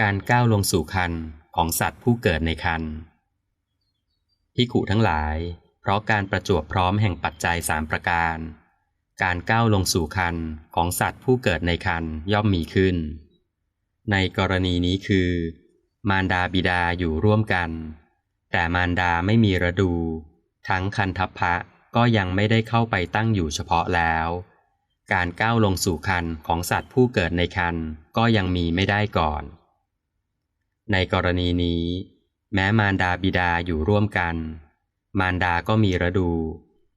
การก้าวลงสู่คันของสัตว์ผู้เกิดในคันพิขุทั้งหลาย เพราะการประจวบพร้อมแห่งปัจจัยสามประการ การก้าวลงสู่คันของสัตว์ผู้เกิดในคันย่อมมีขึ้น ในกรณีนี้คือ มารดาบิดาอยู่ร่วมกัน แต่มารดาไม่มีระดู ทั้งคันทัพพะก็ยังไม่ได้เข้าไปตั้งอยู่เฉพาะแล้ว การก้าวลงสู่คันของสัตว์ผู้เกิดในคันก็ยังมีไม่ได้ก่อน ในกรณีนี้ แม้มารดาบิดาอยู่ร่วมกัน มารดาก็มีระดู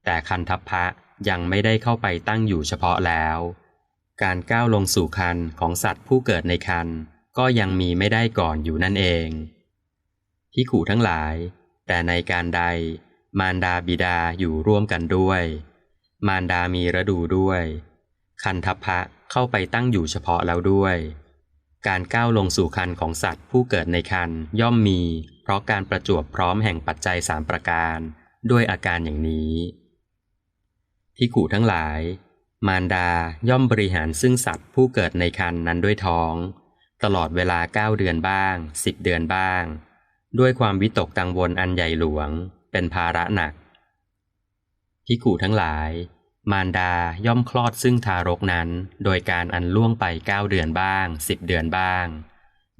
แต่คันทัพพะยังไม่ได้เข้าไปตั้งอยู่เฉพาะแล้ว การก้าวลงสู่คันของสัตว์ผู้เกิดในคันก็ยังมีไม่ได้ก่อนอยู่นั่นเองที่ขู่ทั้งหลาย แต่ในการใด มารดาบิดาอยู่ร่วมกันด้วย มารดามีระดูด้วย คันทัพพะเข้าไปตั้งอยู่เฉพาะแล้วด้วย การก้าวลงสู่คันของสัตว์ผู้เกิดในคันย่อมมี เพราะการประจวบพร้อมแห่งปัจจัยสามประการ ด้วยอาการอย่างนี้ที่ขู่ทั้งหลาย มารดาย่อมบริหารซึ่งสัตว์ผู้เกิดในคันนั้นด้วยท้อง ตลอดเวลาเก้าเดือนบ้างสิบเดือนบ้าง ด้วยความวิตกกังวลอันใหญ่หลวง เป็นภาระหนักพิกุทั้งหลาย มารดาย่อมคลอดซึ่งทารกนั้น โดยการอันล่วงไปเก้าเดือนบ้างสิบเดือนบ้าง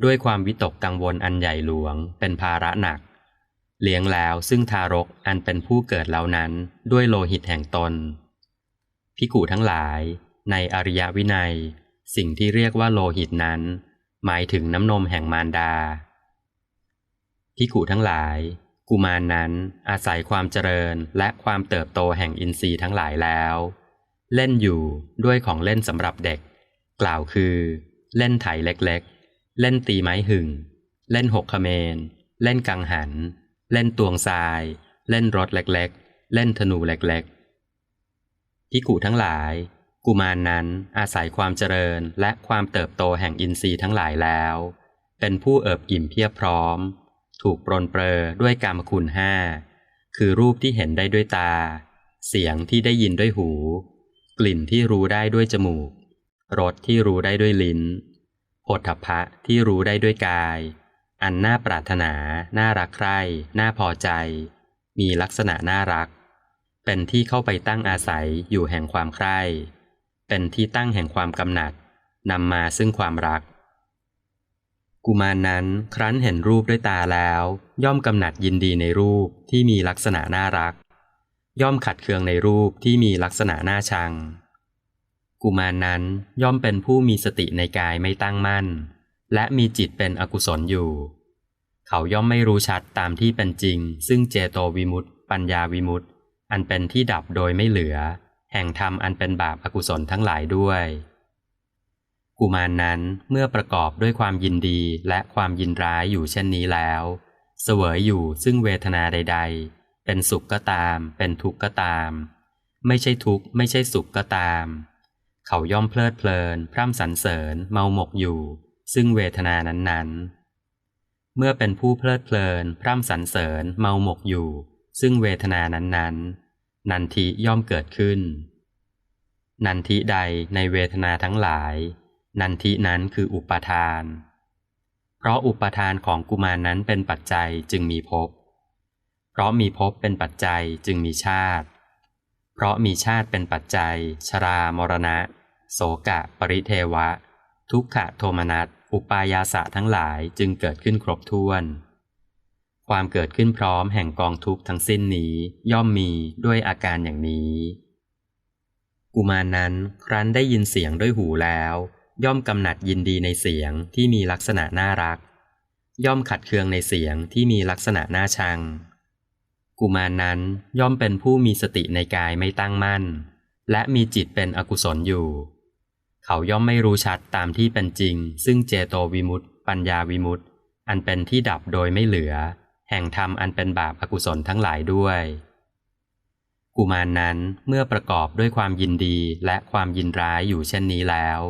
ด้วยความวิตกกังวลอันใหญ่หลวง เป็นภาระหนัก เลี้ยงแล้วซึ่งทารกอันเป็นผู้เกิดเหล่านั้นด้วยโลหิตแห่งตนพิกุทั้งหลาย ในอริยวินัย สิ่งที่เรียกว่าโลหิตนั้น หมายถึงน้ำนมแห่งมารดาพิกุทั้งหลาย กุมารนนั้นอาศัยความเจริญและความเติบโตแห่งอินทรีย์ทั้งหลายแล้ว เล่นอยู่ด้วยของเล่นสำหรับเด็ก กล่าวคือ เล่นไถเล็กๆ เล่นตีไม้หึงเล่นหกขเมน เล่นกังหัน เล่นตวงทราย เล่นรถเล็กๆ เล่นธนูเล็กๆพิกุทั้งหลาย กุมารนนั้นอาศัยความเจริญและความเติบโตแห่งอินทรีย์ทั้งหลายแล้ว เป็นผู้เอิบอิ่มเพียบพร้อม ถูกปรนเปรอด้วยกรรมคุณห้าคือรูปที่เห็นได้ด้วยตา เสียงที่ได้ยินด้วยหู กลิ่นที่รู้ได้ด้วยจมูก รสที่รู้ได้ด้วยลิ้นโผฏฐพะที่รู้ได้ด้วยกาย อันน่าปรารถนา น่ารักใคร่ น่าพอใจ มีลักษณะน่ารัก เป็นที่เข้าไปตั้งอาศัยอยู่แห่งความใคร่ เป็นที่ตั้งแห่งความกำหนัดนำมาซึ่งความรัก กุมารนนั้นครั้นเห็นรูปด้วยตาแล้ว ย่อมกำหนัดยินดีในรูปที่มีลักษณะน่ารัก ย่อมขัดเคืองในรูปที่มีลักษณะน่าชัง กุมารนนั้นย่อมเป็นผู้มีสติในกายไม่ตั้งมั่น และมีจิตเป็นอกุศลอยู่ เขาย่อมไม่รู้ชัดตามที่เป็นจริง ซึ่งเจโตวิมุตต์ปัญญาวิมุตต์อันเป็นที่ดับโดยไม่เหลือ แห่งธรรมอันเป็นบาปอกุศลทั้งหลายด้วย กุมารนนั้นเมื่อประกอบด้วยความยินดีและความยินร้ายอยู่เช่นนี้แล้ว เสวยอยู่ซึ่งเวทนาใด ๆ เป็นสุขก็ตาม เป็นทุกข์ก็ตาม ไม่ใช่ทุกข์ไม่ใช่สุขก็ตาม เขาย่อมเพลิดเพลิน พร่ำสรรเสริญ เมาหมกอยู่ ซึ่งเวทนานั้นๆ เมื่อเป็นผู้เพลิดเพลิน พร่ำสรรเสริญ เมาหมกอยู่ ซึ่งเวทนานั้นๆ นันทิย่อมเกิดขึ้น นันทิใดในเวทนาทั้งหลาย นันทินั้นคืออุปทาน เพราะอุปทานของกุมารนั้นเป็นปัจจัยจึงมีภพ เพราะมีภพเป็นปัจจัยจึงมีชาติ เพราะมีชาติเป็นปัจจัย ชรามรณะ โสกะ ปริเทวะ ทุกขะโทมนัส อุปายาสะทั้งหลายจึงเกิดขึ้นครบถ้วน ความเกิดขึ้นพร้อมแห่งกองทุกข์ทั้งสิ้นนี้ย่อมมีด้วยอาการอย่างนี้ กุมารนนั้นครั้นได้ยินเสียงด้วยหูแล้ว ย่อมกำหนัดยินดีในเสียงที่มีลักษณะน่ารัก ย่อมขัดเคืองในเสียงที่มีลักษณะน่าชัง กุมารนนั้นย่อมเป็นผู้มีสติในกายไม่ตั้งมั่น และมีจิตเป็นอกุศลอยู่ เขาย่อมไม่รู้ชัดตามที่เป็นจริง ซึ่งเจโตวิมุตต์ปัญญาวิมุตต์อันเป็นที่ดับโดยไม่เหลือ แห่งธรรมอันเป็นบาปอากุศลทั้งหลายด้วย กุมารนนั้นเมื่อประกอบด้วยความยินดีและความยินร้ายอยู่เช่นนี้แล้ว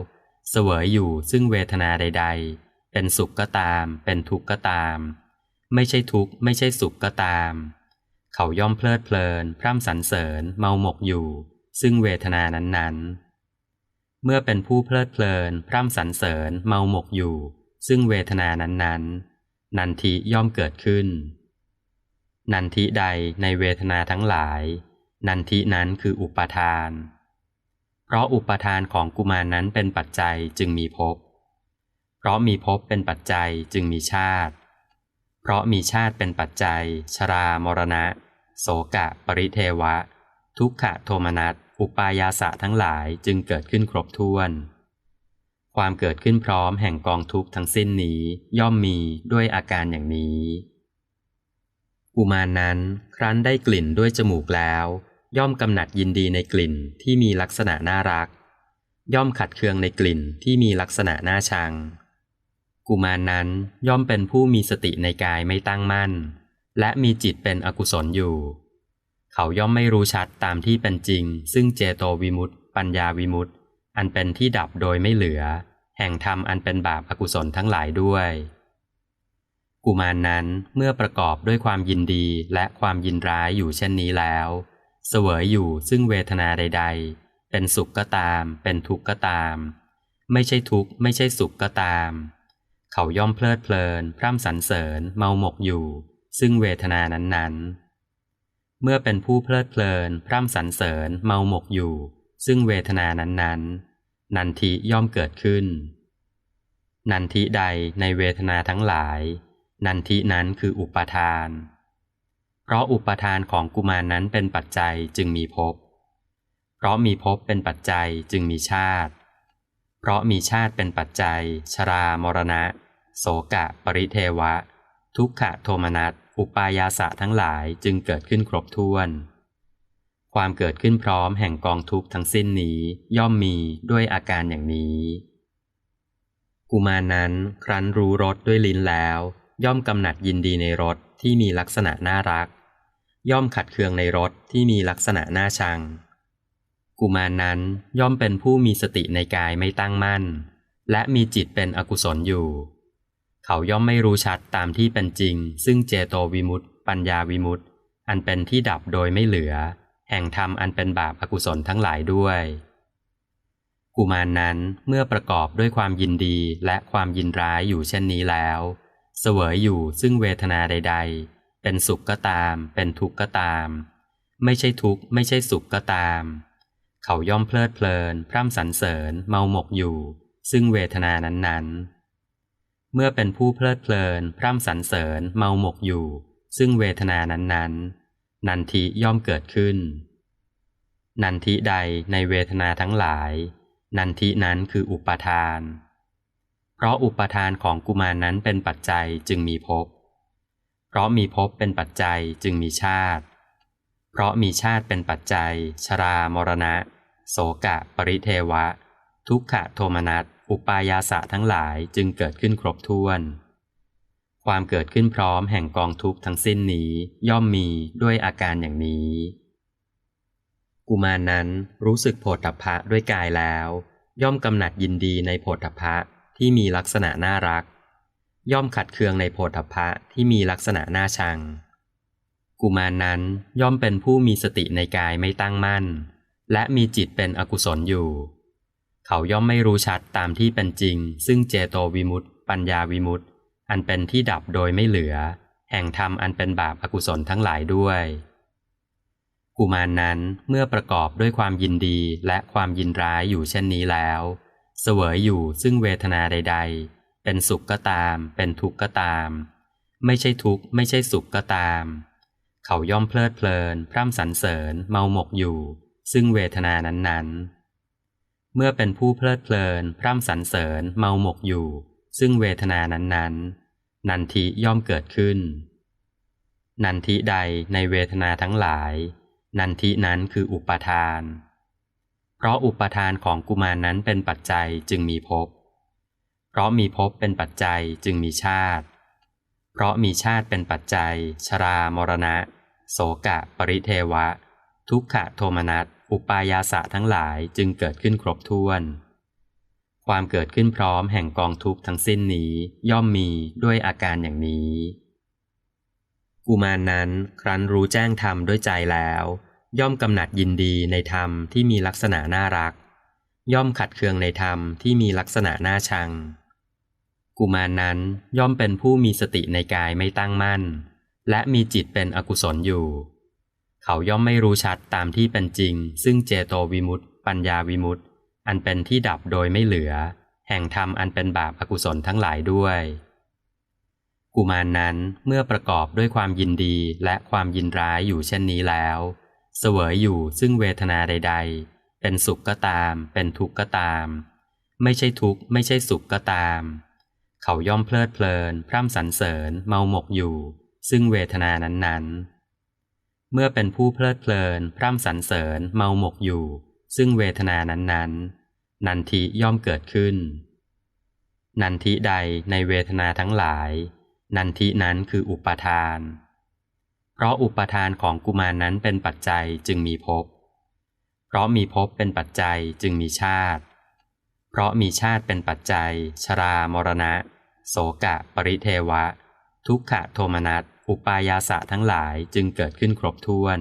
เสวยอยู่ซึ่งเวทนาใด ๆ เป็นสุขก็ตาม เป็นทุกข์ก็ตาม ไม่ใช่ทุกข์ไม่ใช่สุขก็ตาม เขาย่อมเพลิดเพลิน พร่ำสรรเสริญ เมาหมกอยู่ ซึ่งเวทนานั้นๆ เมื่อเป็นผู้เพลิดเพลิน พร่ำสรรเสริญ เมาหมกอยู่ ซึ่งเวทนานั้นๆ นันทิย่อมเกิดขึ้น นันทิใดในเวทนาทั้งหลาย นันทินั้นคืออุปาทาน เพราะอุปทานของกุมารนั้นเป็นปัจจัยจึงมีภพ เพราะมีภพเป็นปัจจัยจึงมีชาติ เพราะมีชาติเป็นปัจจัย ชรามรณะ โสกะ ปริเทวะ ทุกขะโทมนัส อุปายาสะทั้งหลายจึงเกิดขึ้นครบถ้วน ความเกิดขึ้นพร้อมแห่งกองทุกข์ทั้งสิ้นนี้ย่อมมีด้วยอาการอย่างนี้กุมารนั้นครั้นได้กลิ่นด้วยจมูกแล้ว ย่อมกำหนัดยินดีในกลิ่นที่มีลักษณะน่ารัก ย่อมขัดเคืองในกลิ่นที่มีลักษณะน่าชัง กุมารนั้นย่อมเป็นผู้มีสติในกายไม่ตั้งมั่น และมีจิตเป็นอกุศลอยู่ เขาย่อมไม่รู้ชัดตามที่เป็นจริง ซึ่งเจโตวิมุตติปัญญาวิมุตติอันเป็นที่ดับโดยไม่เหลือ แห่งธรรมอันเป็นบาปอากุศลทั้งหลายด้วย กุมารนั้นเมื่อประกอบด้วยความยินดีและความยินร้ายอยู่เช่นนี้แล้ว เสวยอยู่ซึ่งเวทนาใด ๆ เป็นสุขก็ตาม เป็นทุกข์ก็ตาม ไม่ใช่ทุกข์ไม่ใช่สุขก็ตาม เขาย่อมเพลิดเพลิน พร่ำสรรเสริญ เมาหมกอยู่ ซึ่งเวทนานั้นๆ เมื่อเป็นผู้เพลิดเพลิน พร่ำสรรเสริญ เมาหมกอยู่ ซึ่งเวทนานั้นๆ นันทิย่อมเกิดขึ้น นันทิใดในเวทนาทั้งหลาย นันทินั้นคืออุปาทาน เพราะอุปทานของกุมารนั้นเป็นปัจจัยจึงมีภพ เพราะมีภพเป็นปัจจัยจึงมีชาติ เพราะมีชาติเป็นปัจจัย ชรามรณะ โสกะ ปริเทวะ ทุกขะโทมนัส อุปายาสะทั้งหลายจึงเกิดขึ้นครบถ้วน ความเกิดขึ้นพร้อมแห่งกองทุกข์ทั้งสิ้นนี้ย่อมมีด้วยอาการอย่างนี้ กุมารนั้นครั้นรู้รสด้วยลิ้นแล้ว ย่อมกำหนัดยินดีในรสที่มีลักษณะน่ารัก ย่อมขัดเคืองในรสที่มีลักษณะน่าชัง กุมารนั้นย่อมเป็นผู้มีสติในกายไม่ตั้งมั่น และมีจิตเป็นอกุศลอยู่ เขาย่อมไม่รู้ชัดตามที่เป็นจริง ซึ่งเจโตวิมุตติปัญญาวิมุตติอันเป็นที่ดับโดยไม่เหลือ แห่งธรรมอันเป็นบาปอากุศลทั้งหลายด้วย กุมารนั้นเมื่อประกอบด้วยความยินดีและความยินร้ายอยู่เช่นนี้แล้ว เสวยอยู่ซึ่งเวทนาใด ๆ เป็นสุขก็ตาม เป็นทุกข์ก็ตาม ไม่ใช่ทุกข์ไม่ใช่สุขก็ตาม เขาย่อมเพลิดเพลิน พร่ำสรรเสริญ เมาหมกอยู่ ซึ่งเวทนานั้นๆ เมื่อเป็นผู้เพลิดเพลิน พร่ำสรรเสริญ เมาหมกอยู่ ซึ่งเวทนานั้นๆ นันทิย่อมเกิดขึ้น นันทิใดในเวทนาทั้งหลาย นันทินั้นคืออุปทาน เพราะอุปทานของกุมารนั้นเป็นปัจจัยจึงมีภพ เพราะมีภพเป็นปัจจัยจึงมีชาติ เพราะมีชาติเป็นปัจจัย ชรามรณะ โสกะ ปริเทวะ ทุกขะโทมนัสอุปายาสะทั้งหลายจึงเกิดขึ้นครบถ้วน ความเกิดขึ้นพร้อมแห่งกองทุกข์ทั้งสิ้นนี้ย่อมมีด้วยอาการอย่างนี้ กุมารนั้นรู้สึกโผฏฐัพพะด้วยกายแล้ว ย่อมกำหนัดยินดีในโผฏฐัพพะที่มีลักษณะน่ารัก ย่อมขัดเคืองในโผฏฐัพะที่มีลักษณะน่าชัง กุมารนั้นย่อมเป็นผู้มีสติในกายไม่ตั้งมั่น และมีจิตเป็นอกุศลอยู่ เขาย่อมไม่รู้ชัดตามที่เป็นจริง ซึ่งเจโตวิมุตติปัญญาวิมุตติอันเป็นที่ดับโดยไม่เหลือ แห่งธรรมอันเป็นบาปอากุศลทั้งหลายด้วย กุมารนั้นเมื่อประกอบด้วยความยินดีและความยินร้ายอยู่เช่นนี้แล้ว เสวยอยู่ซึ่งเวทนาใด ๆ เป็นสุขก็ตาม เป็นทุกข์ก็ตาม ไม่ใช่ทุกข์ไม่ใช่สุขก็ตาม เขาย่อมเพลิดเพลิน พร่ำสรรเสริญ เมาหมกอยู่ ซึ่งเวทนานั้นๆ เมื่อเป็นผู้เพลิดเพลิน พร่ำสรรเสริญ เมาหมกอยู่ ซึ่งเวทนานั้นๆ นันทิย่อมเกิดขึ้น นันทิใดในเวทนาทั้งหลาย นันทินั้นคืออุปทาน เพราะอุปทานของกุมารนั้นเป็นปัจจัยจึงมีภพ เพราะมีภพเป็นปัจจัยจึงมีชาติ เพราะมีชาติเป็นปัจจัย ชรามรณะ โสกะ ปริเทวะ ทุกขะโทมนัส อุปายาสะทั้งหลายจึงเกิดขึ้นครบถ้วน ความเกิดขึ้นพร้อมแห่งกองทุกข์ทั้งสิ้นนี้ย่อมมีด้วยอาการอย่างนี้กุมารนั้นครั้นรู้แจ้งธรรมด้วยใจแล้ว ย่อมกำหนัดยินดีในธรรมที่มีลักษณะน่ารัก ย่อมขัดเคืองในธรรมที่มีลักษณะน่าชัง กุมารนั้นย่อมเป็นผู้มีสติในกายไม่ตั้งมั่น และมีจิตเป็นอกุศลอยู่ เขาย่อมไม่รู้ชัดตามที่เป็นจริง ซึ่งเจโตวิมุตติปัญญาวิมุตติอันเป็นที่ดับโดยไม่เหลือ แห่งธรรมอันเป็นบาปอากุศลทั้งหลายด้วย กุมารนั้นเมื่อประกอบด้วยความยินดีและความยินร้ายอยู่เช่นนี้แล้ว เสวยอยู่ซึ่งเวทนาใด ๆ เป็นสุขก็ตาม เป็นทุกข์ก็ตาม ไม่ใช่ทุกข์ไม่ใช่สุขก็ตาม เขาย่อมเพลิดเพลิน พร่ำสรรเสริญ เมาหมกอยู่ ซึ่งเวทนานั้นๆ เมื่อเป็นผู้เพลิดเพลิน พร่ำสรรเสริญ เมาหมกอยู่ ซึ่งเวทนานั้นๆ นันทิย่อมเกิดขึ้น นันทิใดในเวทนาทั้งหลาย นันทินั้นคืออุปทาน เพราะอุปทานของกุมารนั้นเป็นปัจจัยจึงมีภพ เพราะมีภพเป็นปัจจัยจึงมีชาติ เพราะมีชาติเป็นปัจจัย ชรามรณะ โสกะ ปริเทวะ ทุกขะโทมนัสอุปายาสะทั้งหลายจึงเกิดขึ้นครบถ้วน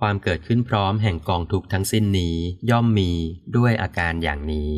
ความเกิดขึ้นพร้อมแห่งกองทุกทั้งสิ้นนี้ย่อมมีด้วยอาการอย่างนี้